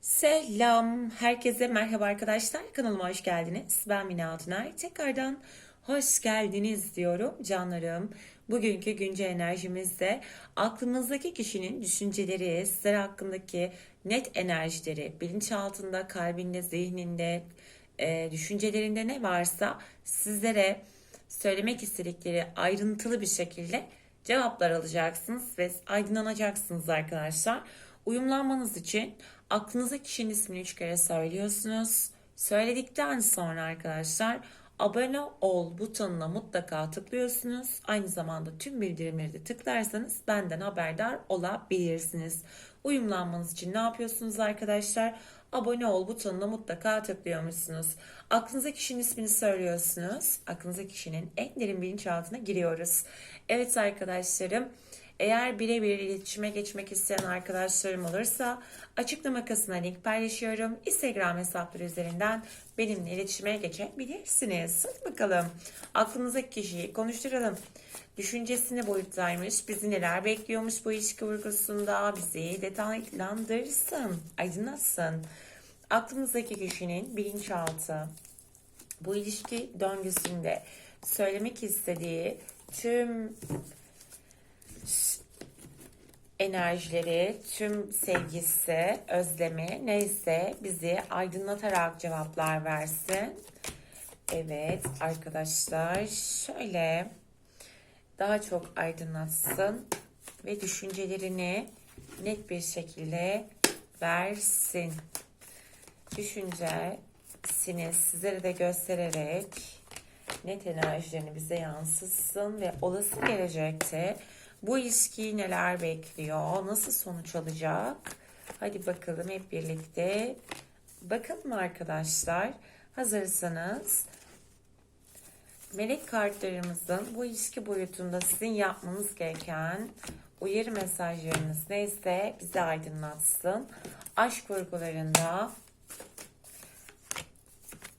Selam, herkese merhaba arkadaşlar. Kanalıma hoş geldiniz. Ben Mine Altıner. Tekrardan hoş geldiniz diyorum canlarım. Bugünkü güncel enerjimizde aklımızdaki kişinin düşünceleri, sizler hakkındaki net enerjileri, bilinçaltında, kalbinde, zihninde, e, düşüncelerinde ne varsa sizlere söylemek istedikleri ayrıntılı bir şekilde cevaplar alacaksınız ve aydınlanacaksınız arkadaşlar. Uyumlanmanız için aklınıza kişinin ismini üç kere söylüyorsunuz. Söyledikten sonra arkadaşlar abone ol butonuna mutlaka tıklıyorsunuz. Aynı zamanda tüm bildirimleri de tıklarsanız benden haberdar olabilirsiniz. Uyumlanmanız için ne yapıyorsunuz arkadaşlar? Abone ol butonuna mutlaka tıklıyormuşsunuz. Aklınıza kişinin ismini söylüyorsunuz. Aklınıza kişinin en derin bilinçaltına giriyoruz. Evet arkadaşlarım. Eğer birebir iletişime geçmek isteyen arkadaşlarım olursa açıklama kısmına link paylaşıyorum. Instagram hesapları üzerinden benimle iletişime geçebilirsiniz. Hadi bakalım aklınızdaki kişiyi konuşturalım. Düşüncesini boyuttaymış, bizi neler bekliyormuş bu ilişki vurgusunda bizi detaylandırsın, aydınlatsın. Aklımızdaki kişinin bilinçaltı, bu ilişki döngüsünde söylemek istediği tüm enerjileri, tüm sevgisi, özlemi neyse bizi aydınlatarak cevaplar versin. Evet arkadaşlar şöyle daha çok aydınlatsın ve düşüncelerini net bir şekilde versin. Düşüncesini sizlere de göstererek net enerjilerini bize yansıtsın ve olası gelecekte bu ilişkiyi neler bekliyor? Nasıl sonuç alacak? Hadi bakalım hep birlikte. Bakalım arkadaşlar. Hazırsanız melek kartlarımızın bu ilişki boyutunda sizin yapmanız gereken uyarı mesajlarınız neyse bizi aydınlatsın. Aşk vurgularında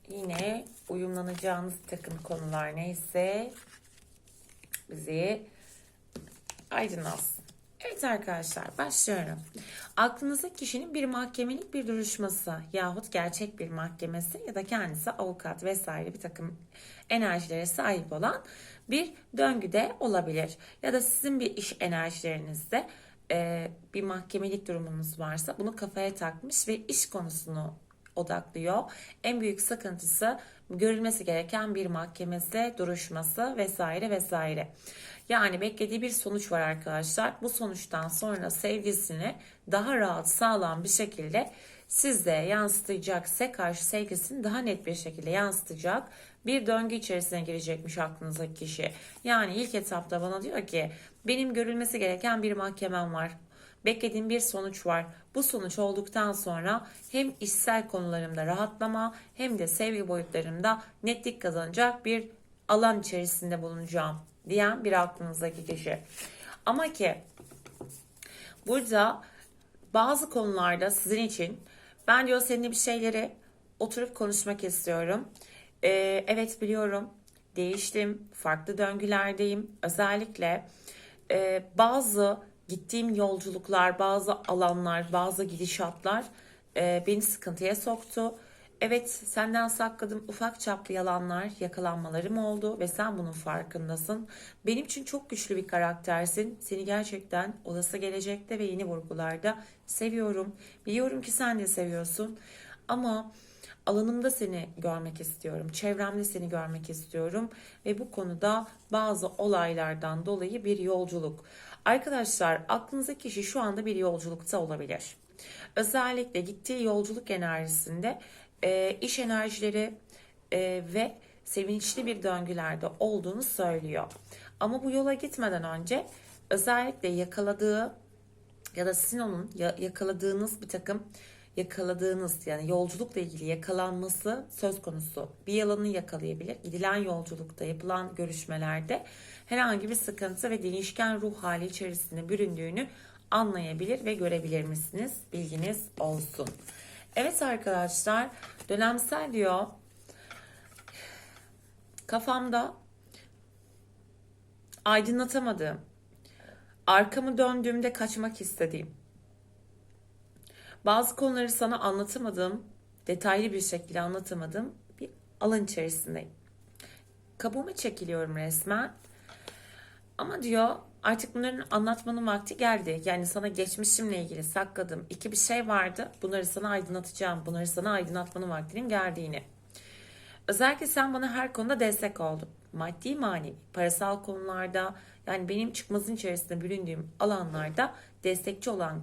yine uyumlanacağınız takım konular neyse bizi aydınlatsın. Evet arkadaşlar başlıyorum. Aklınızdaki kişinin bir mahkemelik bir duruşması yahut gerçek bir mahkemesi ya da kendisi avukat vesaire bir takım enerjilere sahip olan bir döngüde olabilir. Ya da sizin bir iş enerjilerinizde e, bir mahkemelik durumunuz varsa bunu kafaya takmış ve iş konusunu odaklıyor. En büyük sıkıntısı görülmesi gereken bir mahkemesi, duruşması vesaire vesaire. Yani beklediği bir sonuç var arkadaşlar. Bu sonuçtan sonra sevgisini daha rahat, sağlam bir şekilde sizde yansıtacaksa karşı sevgisini daha net bir şekilde yansıtacak bir döngü içerisine girecekmiş aklınızdaki kişi. Yani ilk etapta bana diyor ki benim görülmesi gereken bir mahkemem var. Beklediğim bir sonuç var. Bu sonuç olduktan sonra hem işsel konularımda rahatlama hem de sevgi boyutlarımda netlik kazanacak bir alan içerisinde bulunacağım diyen bir aklınızdaki kişi. Ama ki burada bazı konularda sizin için ben diyor seninle bir şeyleri oturup konuşmak istiyorum. Ee, evet biliyorum değiştim, farklı döngülerdeyim. Özellikle e, bazı gittiğim yolculuklar, bazı alanlar, bazı gidişatlar e, beni sıkıntıya soktu. Evet senden sakladığım ufak çaplı yalanlar, yakalanmalarım oldu ve sen bunun farkındasın. Benim için çok güçlü bir karaktersin. Seni gerçekten olası gelecekte ve yeni vurgularda seviyorum. Biliyorum ki sen de seviyorsun. Ama alanımda seni görmek istiyorum. Çevremde seni görmek istiyorum. Ve bu konuda bazı olaylardan dolayı bir yolculuk. Arkadaşlar aklınızdaki kişi şu anda bir yolculukta olabilir. Özellikle gittiği yolculuk enerjisinde e, iş enerjileri e, ve sevinçli bir döngülerde olduğunu söylüyor. Ama bu yola gitmeden önce özellikle yakaladığı ya da sizin onun yakaladığınız bir takım yakaladığınız yani yolculukla ilgili yakalanması söz konusu. Bir yalanı yakalayabilir. Gidilen yolculukta yapılan görüşmelerde herhangi bir sıkıntı ve değişken ruh hali içerisinde büründüğünü anlayabilir ve görebilir misiniz? Bilginiz olsun. Evet arkadaşlar dönemsel diyor kafamda aydınlatamadığım arkamı döndüğümde kaçmak istediğim Bazı konuları sana anlatamadığım, detaylı bir şekilde anlatamadığım bir alan içerisindeyim. Kabuğuma çekiliyorum resmen. Ama diyor artık bunların anlatmanın vakti geldi. Yani sana geçmişimle ilgili sakladığım iki bir şey vardı. Bunları sana aydınlatacağım. Bunları sana aydınlatmanın vaktinin geldiğini. Özellikle sen bana her konuda destek oldun. Maddi manevi, parasal konularda yani benim çıkmazın içerisinde büründüğüm alanlarda destekçi olan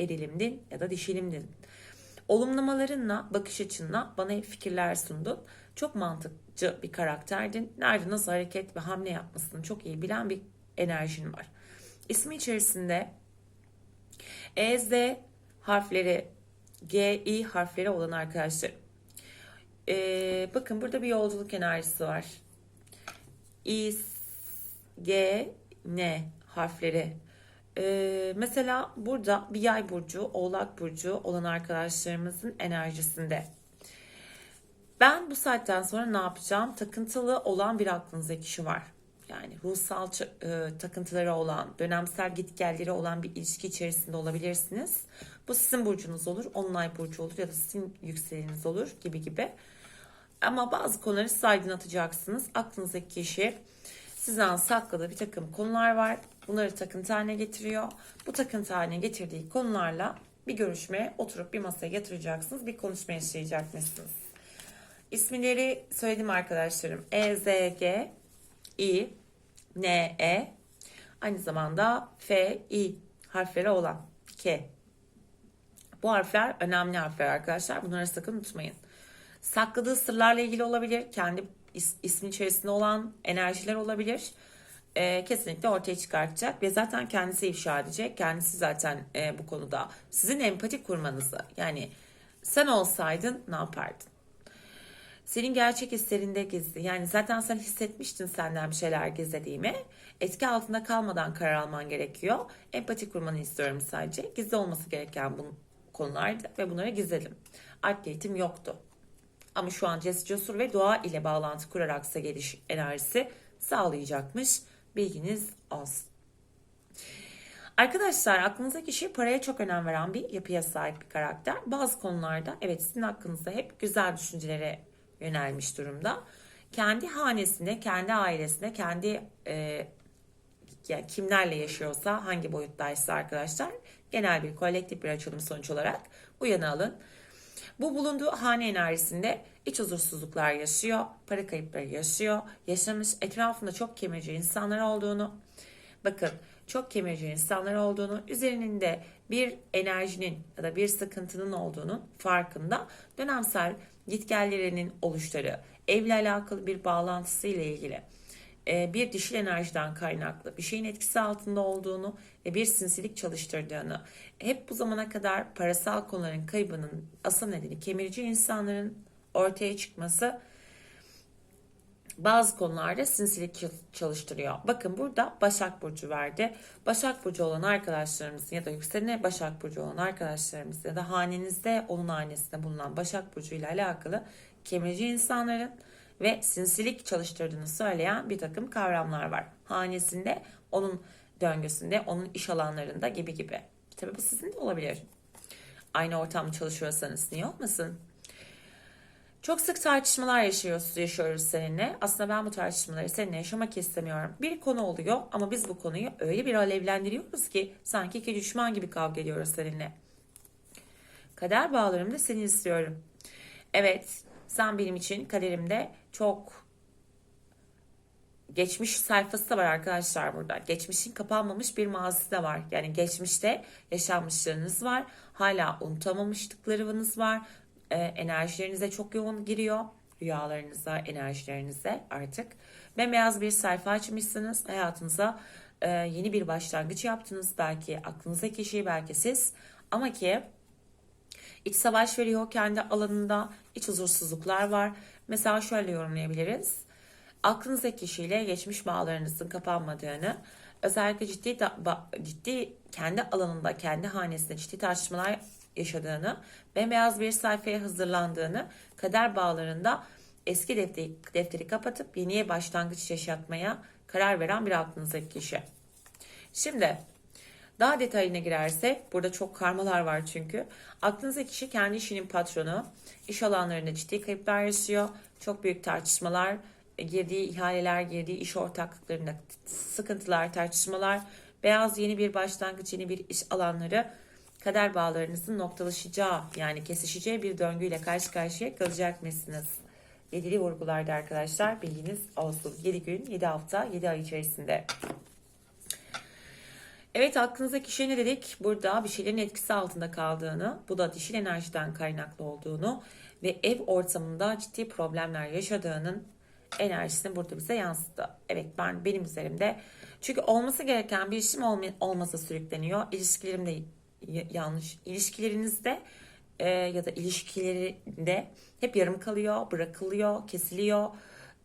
erilimdin ya da dişilimdin. Olumlamalarınla, bakış açınla bana fikirler sundun. Çok mantıkçı bir karakterdin. Nerede nasıl hareket ve hamle yapmasını çok iyi bilen bir enerjin var. İsmi içerisinde E, Z harfleri, G, I harfleri olan arkadaşlar. Ee, bakın burada bir yolculuk enerjisi var. İ, G, N harfleri. Ee, mesela burada bir yay burcu, oğlak burcu olan arkadaşlarımızın enerjisinde. Ben bu saatten sonra ne yapacağım? Takıntılı olan bir aklınızdaki kişi var. Yani ruhsal e, takıntıları olan, dönemsel gitgelleri olan bir ilişki içerisinde olabilirsiniz. Bu sizin burcunuz olur, onun ay burcu olur ya da sizin yükseleniniz olur gibi gibi. Ama bazı konuları siz aydınlatacaksınız. Aklınızdaki kişi sizden sakladığı bir takım konular var. Bunları takıntı haline getiriyor. Bu takıntı haline getirdiği konularla bir görüşmeye oturup bir masaya yatıracaksınız. Bir konuşma yaşayacakmışsınız. İsimleri söyledim arkadaşlarım. E, Z, G, I, N, E. Aynı zamanda F, I harfleri olan K. Bu harfler önemli harfler arkadaşlar. Bunları sakın unutmayın. Sakladığı sırlarla ilgili olabilir. Kendi is, ismin içerisinde olan enerjiler olabilir. E, kesinlikle ortaya çıkartacak ve zaten kendisi ifşa edecek. Kendisi zaten e, bu konuda sizin empati kurmanızı yani sen olsaydın ne yapardın? Senin gerçek hislerinde gizli. Yani zaten sen hissetmiştin senden bir şeyler gizlediğimi. Etki altında kalmadan karar alman gerekiyor. Empati kurmanı istiyorum sadece. Gizli olması gereken bu konular ve bunları gizledim. Art eğitim yoktu. Ama şu an Cesur ve doğa ile bağlantı kuraraksa geliş enerjisi sağlayacakmış. Bilginiz olsun. Arkadaşlar aklınızdaki kişi paraya çok önem veren bir yapıya sahip bir karakter. Bazı konularda evet sizin hakkınızda hep güzel düşüncelere yönelmiş durumda. Kendi hanesinde, kendi ailesinde, kendi e, yani kimlerle yaşıyorsa, hangi boyuttaysa arkadaşlar genel bir kolektif bir açılım sonuç olarak uyanı alın. Bu bulunduğu hane enerjisinde iç huzursuzluklar yaşıyor, para kayıpları yaşıyor, yaşamış etrafında çok kemirici insanlar olduğunu, bakın çok kemirici insanlar olduğunu, üzerinde bir enerjinin ya da bir sıkıntının olduğunu farkında dönemsel gitgellerinin oluşları, evle alakalı bir bağlantısı ile ilgili bir dişil enerjiden kaynaklı bir şeyin etkisi altında olduğunu ve bir sinsilik çalıştırdığını, hep bu zamana kadar parasal konuların kaybının asıl nedeni kemirici insanların ortaya çıkması bazı konularda sinsilik çalıştırıyor. Bakın burada Başak Burcu verdi. Başak Burcu olan arkadaşlarımız ya da yükselene Başak Burcu olan arkadaşlarımız ya da hanenizde onun hanesinde bulunan Başak Burcu ile alakalı kemirici insanların ve sinsilik çalıştırdığını söyleyen bir takım kavramlar var. Hanesinde, onun döngüsünde, onun iş alanlarında gibi gibi. Tabii bu sizin de olabilir. Aynı ortamda çalışıyorsanız niye olmasın? Çok sık tartışmalar yaşıyoruz, yaşıyoruz seninle. Aslında ben bu tartışmaları seninle yaşamak istemiyorum. Bir konu oluyor ama biz bu konuyu öyle bir alevlendiriyoruz ki sanki iki düşman gibi kavga ediyoruz seninle. Kader bağlarımda seni istiyorum. Evet, sen benim için kaderimde çok geçmiş sayfası da var arkadaşlar burada. Geçmişin kapanmamış bir mazisi de var. Yani geçmişte yaşanmışlarınız var. Hala unutamamışlıklarınız var. Ee, enerjilerinize çok yoğun giriyor. Rüyalarınıza, enerjilerinize artık. Bembeyaz bir sayfa açmışsınız. Hayatınıza e, yeni bir başlangıç yaptınız. Belki aklınızdaki kişi, belki siz. Ama ki İç savaş veriyor kendi alanında. iç huzursuzluklar var. Mesela şöyle yorumlayabiliriz. Aklınızdaki kişiyle geçmiş bağlarınızın kapanmadığını, özellikle ciddi ciddi kendi alanında, kendi hanesinde ciddi tartışmalar yaşadığını, bembeyaz bir sayfaya hazırlandığını, kader bağlarında eski defteri, defteri kapatıp yeniye başlangıç yaşatmaya karar veren bir aklınızdaki kişi. Şimdi Daha detayına girersek, burada çok karmalar var çünkü. Aklınızdaki kişi kendi işinin patronu. İş alanlarında ciddi kayıplar yaşıyor. Çok büyük tartışmalar, e, girdiği ihaleler, girdiği iş ortaklıklarında sıkıntılar, tartışmalar. Beyaz yeni bir başlangıç, yeni bir iş alanları kader bağlarınızın noktalaşacağı yani kesişeceği bir döngüyle karşı karşıya kalacak mısınız? Yedili vurgularda arkadaşlar bilginiz olsun. 7 gün, 7 hafta, 7 ay içerisinde. Evet aklınızdaki kişi ne dedik? Burada bir şeylerin etkisi altında kaldığını, bu da dişil enerjiden kaynaklı olduğunu ve ev ortamında ciddi problemler yaşadığının enerjisini burada bize yansıttı. Evet ben benim üzerimde çünkü olması gereken bir işim olma, olmasa sürükleniyor. İlişkilerimde yanlış. İlişkilerinizde e, ya da ilişkilerinde hep yarım kalıyor, bırakılıyor, kesiliyor,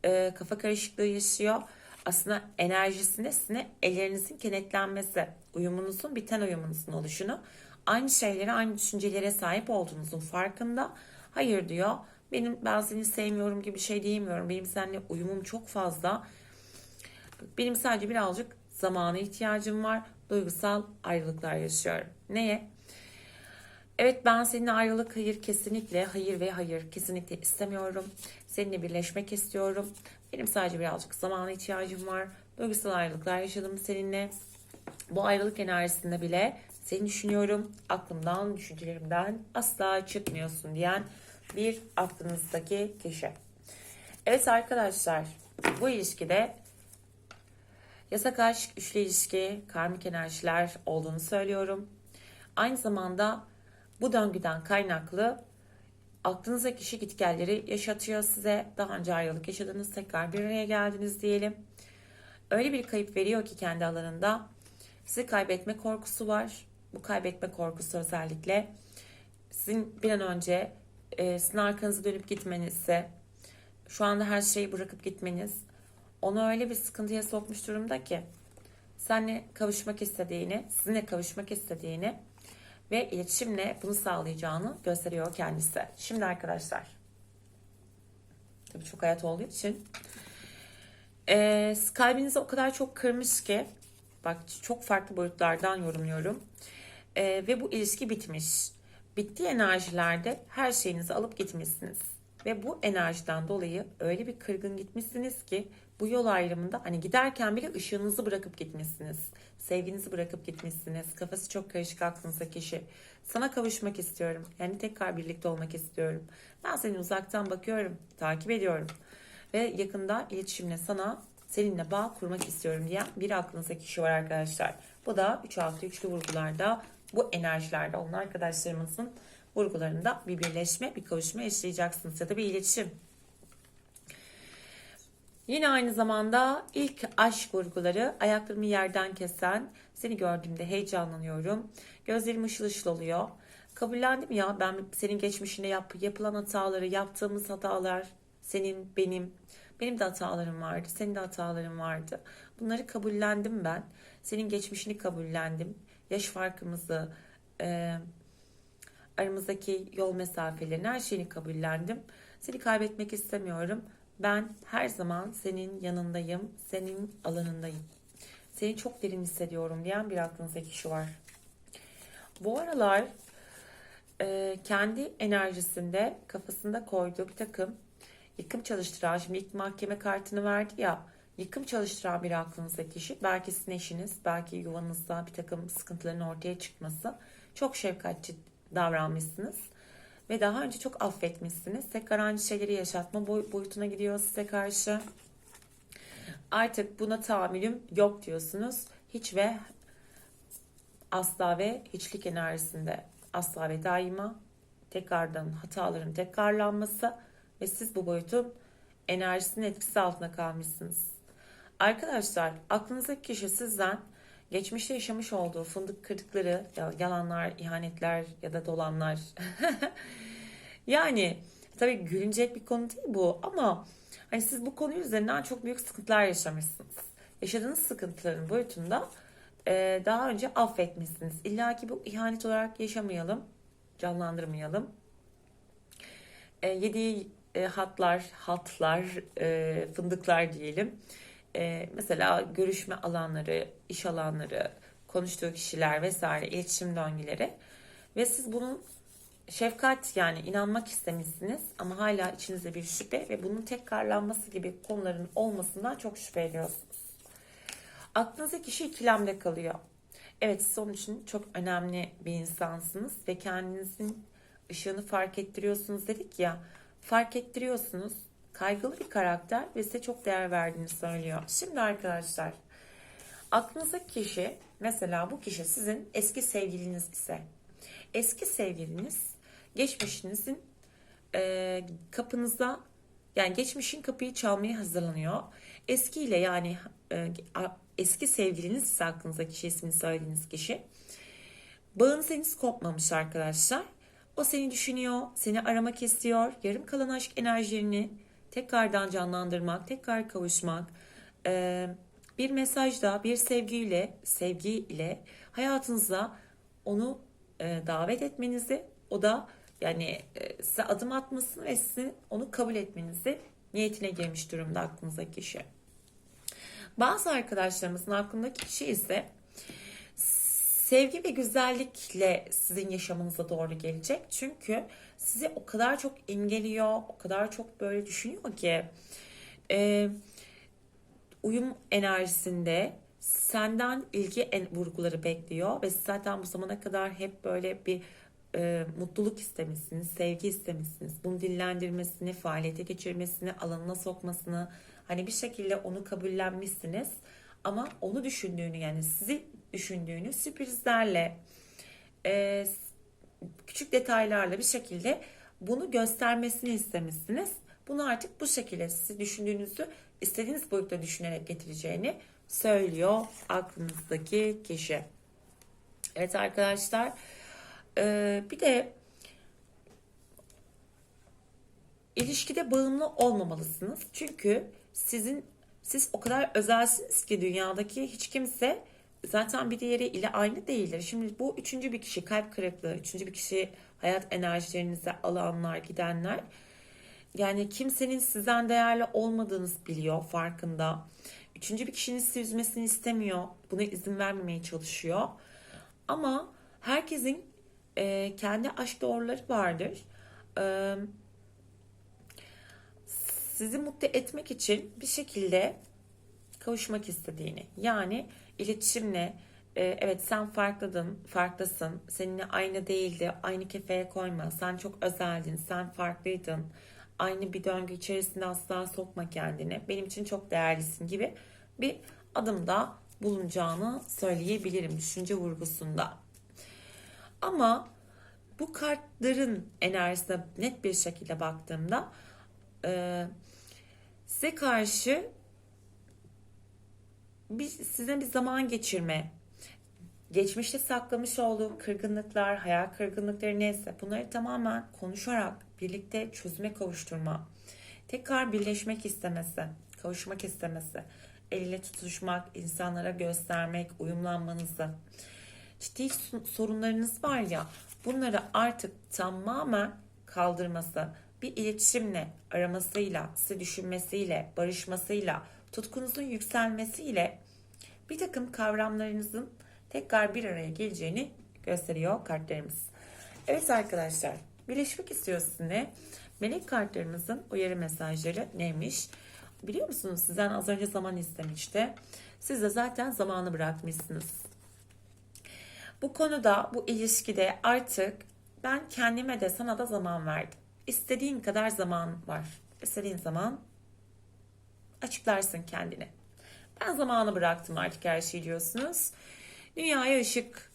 e, kafa karışıklığı yaşıyor. Aslında enerjisinde sizin ellerinizin kenetlenmesi, uyumunuzun biten uyumunuzun oluşunu, aynı şeylere, aynı düşüncelere sahip olduğunuzun farkında. Hayır diyor, benim ben seni sevmiyorum gibi bir şey diyemiyorum. Benim seninle uyumum çok fazla. Benim sadece birazcık zamana ihtiyacım var. Duygusal ayrılıklar yaşıyorum. Neye? Evet ben seninle ayrılık hayır kesinlikle hayır ve hayır kesinlikle istemiyorum. Seninle birleşmek istiyorum. Benim sadece birazcık zamana ihtiyacım var. Duygusal ayrılıklar yaşadım seninle. Bu ayrılık enerjisinde bile seni düşünüyorum. Aklımdan, düşüncelerimden asla çıkmıyorsun diyen bir aklınızdaki kişi. Evet arkadaşlar bu ilişkide yasak aşk, üçlü ilişki, karmik enerjiler olduğunu söylüyorum. Aynı zamanda bu döngüden kaynaklı aklınızdaki kişi gitgelleri yaşatıyor size. Daha önce ayrılık yaşadınız, tekrar bir araya geldiniz diyelim. Öyle bir kayıp veriyor ki kendi alanında. Sizi kaybetme korkusu var. Bu kaybetme korkusu özellikle sizin bir an önce e, sizin arkanızı dönüp gitmenizse, şu anda her şeyi bırakıp gitmeniz onu öyle bir sıkıntıya sokmuş durumda ki seninle kavuşmak istediğini, sizinle kavuşmak istediğini ve iletişimle bunu sağlayacağını gösteriyor kendisi. Şimdi arkadaşlar, tabii çok hayat olduğu için e, kalbinizi o kadar çok kırmış ki, bak çok farklı boyutlardan yorumluyorum E, ve bu ilişki bitmiş. Bittiği enerjilerde her şeyinizi alıp gitmişsiniz. Ve bu enerjiden dolayı öyle bir kırgın gitmişsiniz ki bu yol ayrımında hani giderken bile ışığınızı bırakıp gitmişsiniz. Sevginizi bırakıp gitmişsiniz. Kafası çok karışık aklınızda kişi. Sana kavuşmak istiyorum. Yani tekrar birlikte olmak istiyorum. Ben seni uzaktan bakıyorum, takip ediyorum. Ve yakında iletişimle sana seninle bağ kurmak istiyorum diyen bir aklınızda kişi var arkadaşlar. Bu da 3 hafta üçlü vurgularda bu enerjilerde olan arkadaşlarımızın vurgularında bir birleşme, bir kavuşma yaşayacaksınız ya da bir iletişim. Yine aynı zamanda ilk aşk vurguları ayaklarımı yerden kesen, seni gördüğümde heyecanlanıyorum. Gözlerim ışıl ışıl oluyor. Kabullendim ya ben senin geçmişinde yap, yapılan hataları, yaptığımız hatalar, senin, benim, benim de hatalarım vardı, senin de hataların vardı. Bunları kabullendim ben. Senin geçmişini kabullendim. Yaş farkımızı, e, aramızdaki yol mesafelerini, her şeyini kabullendim. Seni kaybetmek istemiyorum. Ben her zaman senin yanındayım, senin alanındayım. Seni çok derin hissediyorum diyen bir aklınızdaki kişi var. Bu aralar e, kendi enerjisinde kafasında koyduğu bir takım yıkım çalıştıran, şimdi ilk mahkeme kartını verdi ya, yıkım çalıştıran bir aklınızdaki kişi, belki sizin eşiniz, belki yuvanızda bir takım sıkıntıların ortaya çıkması, çok şefkatçi davranmışsınız ve daha önce çok affetmişsiniz. Tekrar aynı şeyleri yaşatma boyutuna gidiyor size karşı. Artık buna tahammülüm yok diyorsunuz. Hiç ve asla ve hiçlik enerjisinde asla ve daima tekrardan hataların tekrarlanması ve siz bu boyutun enerjisinin etkisi altında kalmışsınız. Arkadaşlar aklınızdaki kişi sizden geçmişte yaşamış olduğu fındık kırdıkları, yalanlar, ihanetler ya da dolanlar. yani tabii gülünecek bir konu değil bu ama hani siz bu konu üzerinden çok büyük sıkıntılar yaşamışsınız. Yaşadığınız sıkıntıların boyutunda e, daha önce affetmişsiniz. İlla ki bu ihanet olarak yaşamayalım, canlandırmayalım. E, yediği e, hatlar, hatlar, e, fındıklar diyelim. E, mesela görüşme alanları, iş alanları, konuştuğu kişiler vesaire iletişim döngüleri ve siz bunun şefkat yani inanmak istemişsiniz ama hala içinizde bir şüphe ve bunun tekrarlanması gibi konuların olmasından çok şüphe ediyorsunuz. Aklınızdaki kişi ikilemde kalıyor. Evet siz onun için çok önemli bir insansınız ve kendinizin ışığını fark ettiriyorsunuz dedik ya. Fark ettiriyorsunuz. Kaygılı bir karakter ve size çok değer verdiğini söylüyor. Şimdi arkadaşlar aklınızdaki kişi mesela bu kişi sizin eski sevgiliniz ise eski sevgiliniz geçmişinizin e, kapınıza yani geçmişin kapıyı çalmaya hazırlanıyor. Eskiyle yani e, eski sevgiliniz ise aklınızdaki kişi ismini söylediğiniz kişi. Bağınız henüz kopmamış arkadaşlar. O seni düşünüyor, seni aramak istiyor. Yarım kalan aşk enerjilerini tekrardan canlandırmak, tekrar kavuşmak. E, bir mesajda, bir sevgiyle, sevgiyle hayatınıza onu e, davet etmenizi, o da yani e, size adım atmasını ve sizin onu kabul etmenizi niyetine girmiş durumda aklınızdaki kişi. Bazı arkadaşlarımızın aklındaki kişi ise sevgi ve güzellikle sizin yaşamınıza doğru gelecek. Çünkü sizi o kadar çok imgeliyor, o kadar çok böyle düşünüyor ki e, uyum enerjisinde senden ilgi en vurguları bekliyor ve zaten bu zamana kadar hep böyle bir e, mutluluk istemişsiniz, sevgi istemişsiniz. Bunu dillendirmesini, faaliyete geçirmesini, alanına sokmasını, hani bir şekilde onu kabullenmişsiniz. Ama onu düşündüğünü yani sizi düşündüğünü sürprizlerle, e, küçük detaylarla bir şekilde bunu göstermesini istemişsiniz. Bunu artık bu şekilde sizi düşündüğünüzü istediğiniz boyutta düşünerek getireceğini söylüyor aklınızdaki kişi. Evet arkadaşlar ee, bir de ilişkide bağımlı olmamalısınız. Çünkü sizin siz o kadar özelsiniz ki dünyadaki hiç kimse zaten bir diğeri ile aynı değildir. Şimdi bu üçüncü bir kişi kalp kırıklığı, üçüncü bir kişi hayat enerjilerinize alanlar, gidenler. Yani kimsenin sizden değerli olmadığınız biliyor, farkında. Üçüncü bir kişinin sizi üzmesini istemiyor. Buna izin vermemeye çalışıyor. Ama herkesin e, kendi aşk doğruları vardır. E, sizi mutlu etmek için bir şekilde kavuşmak istediğini yani iletişimle e, evet sen farklıdın, farklısın, seninle aynı değildi, aynı kefeye koyma, sen çok özeldin, sen farklıydın, aynı bir döngü içerisinde asla sokma kendini, benim için çok değerlisin gibi bir adımda bulunacağını söyleyebilirim düşünce vurgusunda. Ama bu kartların enerjisine net bir şekilde baktığımda e, size karşı bir, size bir zaman geçirme, geçmişte saklamış olduğu kırgınlıklar, hayal kırgınlıkları neyse bunları tamamen konuşarak birlikte çözüme kavuşturma, tekrar birleşmek istemesi, kavuşmak istemesi, eliyle tutuşmak, insanlara göstermek, uyumlanmanızı, ciddi sorunlarınız var ya bunları artık tamamen kaldırması, bir iletişimle, aramasıyla, sizi düşünmesiyle, barışmasıyla, tutkunuzun yükselmesiyle bir takım kavramlarınızın tekrar bir araya geleceğini gösteriyor kartlarımız. Evet arkadaşlar, birleşmek istiyor sizinle. Melek kartlarımızın uyarı mesajları neymiş? Biliyor musunuz sizden az önce zaman istemişti. Siz de zaten zamanı bırakmışsınız. Bu konuda, bu ilişkide artık ben kendime de sana da zaman verdim. İstediğin kadar zaman var. İstediğin zaman açıklarsın kendini. Ben zamanı bıraktım artık her şeyi diyorsunuz. Dünyaya ışık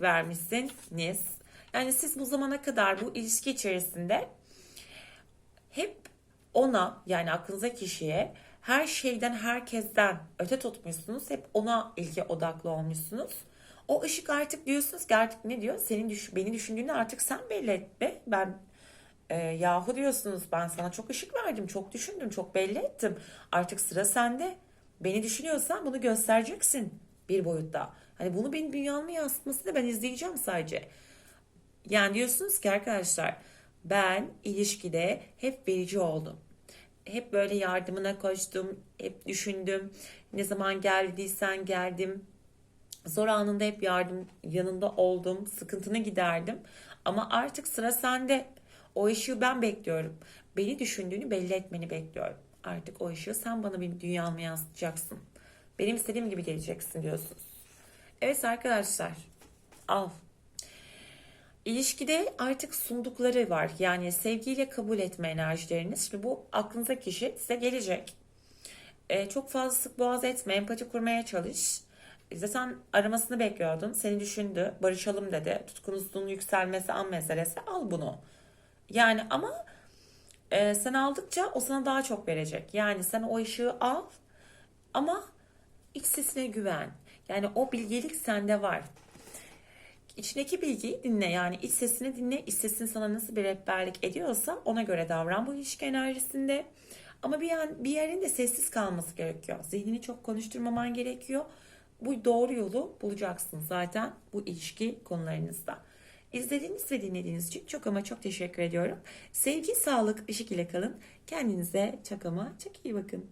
vermişsiniz. Yani siz bu zamana kadar bu ilişki içerisinde hep ona yani aklınıza kişiye her şeyden herkesten öte tutmuşsunuz. Hep ona ilgi odaklı olmuşsunuz. O ışık artık diyorsunuz ki artık ne diyor? Senin düş beni düşündüğünü artık sen belli et be. Ben e, yahu diyorsunuz ben sana çok ışık verdim, çok düşündüm, çok belli ettim. Artık sıra sende. Beni düşünüyorsan bunu göstereceksin bir boyutta. Hani bunu benim dünyamı yansıtmasını ben izleyeceğim sadece. Yani diyorsunuz ki arkadaşlar ben ilişkide hep verici oldum. Hep böyle yardımına koştum, hep düşündüm. Ne zaman geldiysen geldim, Zor anında hep yardım yanında oldum, sıkıntını giderdim. Ama artık sıra sende. O ışığı ben bekliyorum. Beni düşündüğünü belli etmeni bekliyorum. Artık o ışığı sen bana bir dünyamı yansıtacaksın. Benim istediğim gibi geleceksin diyorsunuz. Evet arkadaşlar. Al. İlişkide artık sundukları var. Yani sevgiyle kabul etme enerjileriniz. Şimdi bu aklınızdaki kişi size gelecek. Ee, çok fazla sık boğaz etme. Empati kurmaya çalış. Zaten aramasını bekliyordun. Seni düşündü. Barışalım dedi. Tutkunuzluğun yükselmesi an meselesi. Al bunu. Yani ama e, sen aldıkça o sana daha çok verecek. Yani sen o ışığı al ama iç sesine güven. Yani o bilgelik sende var. İçindeki bilgiyi dinle yani iç sesini dinle. İç sesin sana nasıl bir rehberlik ediyorsa ona göre davran bu ilişki enerjisinde. Ama bir, yan, bir yerin de sessiz kalması gerekiyor. Zihnini çok konuşturmaman gerekiyor. Bu doğru yolu bulacaksın zaten bu ilişki konularınızda. İzlediğiniz ve dinlediğiniz için çok ama çok teşekkür ediyorum. Sevgi, sağlık, ışık ile kalın. Kendinize çok ama çok iyi bakın.